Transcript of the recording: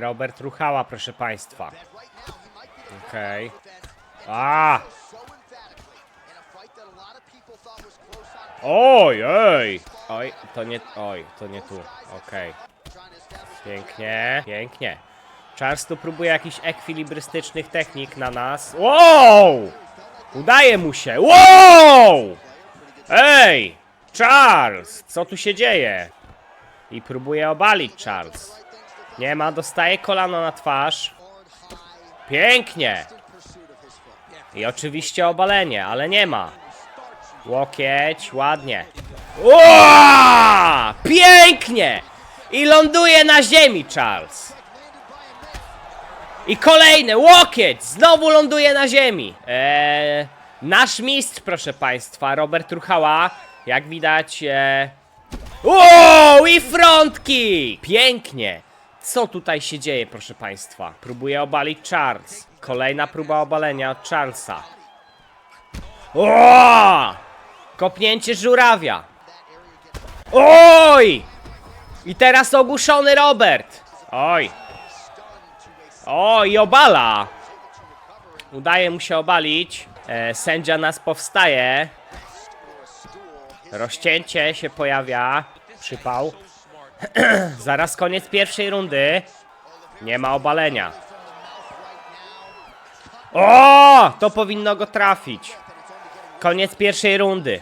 Robert Ruchała, proszę państwa. Okej. A! Oj, oj! Oj, to nie, oj, to nie tu. Okej. Pięknie, pięknie. Charles tu próbuje jakichś ekwilibrystycznych technik na nas. Wow! Udaje mu się. Wow! Ej! Charles! Co tu się dzieje? I próbuje obalić Charles. Nie ma, dostaje kolano na twarz. Pięknie! I oczywiście obalenie, ale nie ma. Łokieć, ładnie. Ua! Pięknie! I ląduje na ziemi Charles. I kolejny łokieć! Znowu ląduje na ziemi. Eee, nasz mistrz, proszę państwa, Robert Ruchała. Jak widać. Eee... I frontki! Pięknie! Co tutaj się dzieje, proszę państwa? Próbuje obalić Charles. Kolejna próba obalenia od Charlesa. O! Kopnięcie żurawia. Oj! I teraz ogłuszony Robert. Oj. Oj, obala. Udaje mu się obalić. E, sędzia nas powstaje. Rozcięcie się pojawia. Przypał. Zaraz koniec pierwszej rundy. Nie ma obalenia. O! To powinno go trafić. Koniec pierwszej rundy.